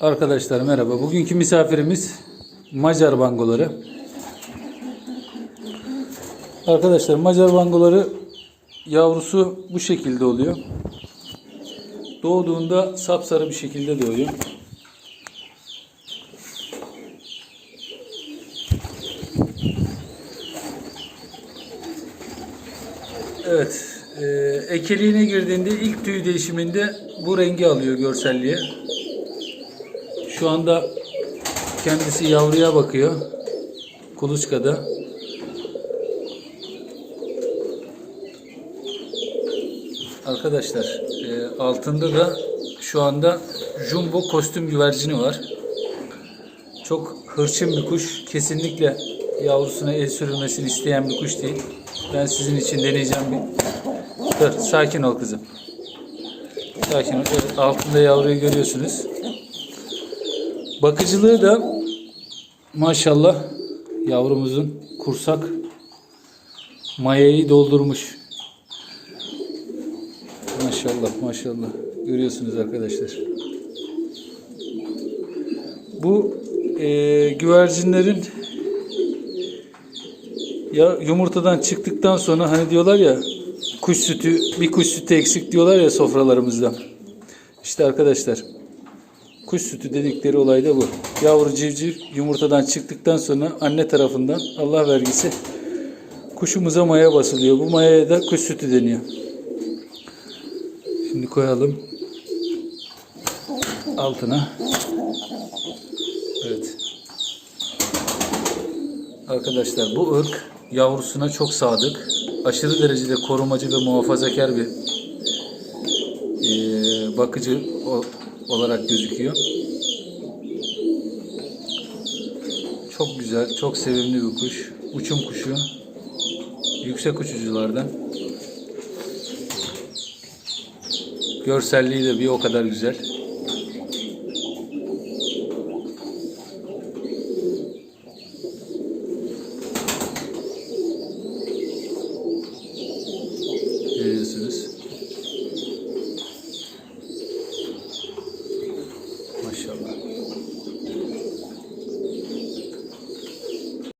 Arkadaşlar merhaba. Bugünkü misafirimiz Macar bangoları. Arkadaşlar Macar bangoları yavrusu bu şekilde oluyor. Doğduğunda sapsarı bir şekilde doğuyor. Evet, e, ekeliğine girdiğinde ilk tüy değişiminde bu rengi alıyor görselliğe. Şu anda kendisi yavruya bakıyor. Kuluçkada. Arkadaşlar e, altında da şu anda jumbo kostüm güvercini var. Çok hırçın bir kuş. Kesinlikle yavrusuna el sürülmesini isteyen bir kuş değil. Ben sizin için deneyeceğim bir... Dur, sakin ol kızım. Sakin ol. Evet, altında yavruyu görüyorsunuz. Bakıcılığı da maşallah yavrumuzun kursak mayayı doldurmuş. Maşallah maşallah. Görüyorsunuz arkadaşlar. Bu e, güvercinlerin ya yumurtadan çıktıktan sonra hani diyorlar ya kuş sütü bir kuş sütü eksik diyorlar ya sofralarımızda. İşte arkadaşlar kuş sütü dedikleri olay da bu. Yavru civciv yumurtadan çıktıktan sonra anne tarafından Allah vergisi kuşumuza maya basılıyor. Bu mayaya da kuş sütü deniyor. Şimdi koyalım altına. Evet. Arkadaşlar bu ırk yavrusuna çok sadık. Aşırı derecede korumacı ve muhafazakar bir eee, bakıcı olarak gözüküyor. Çok güzel, çok sevimli bir kuş. Uçum kuşu. Yüksek uçuculardan. Görselliği de bir o kadar güzel.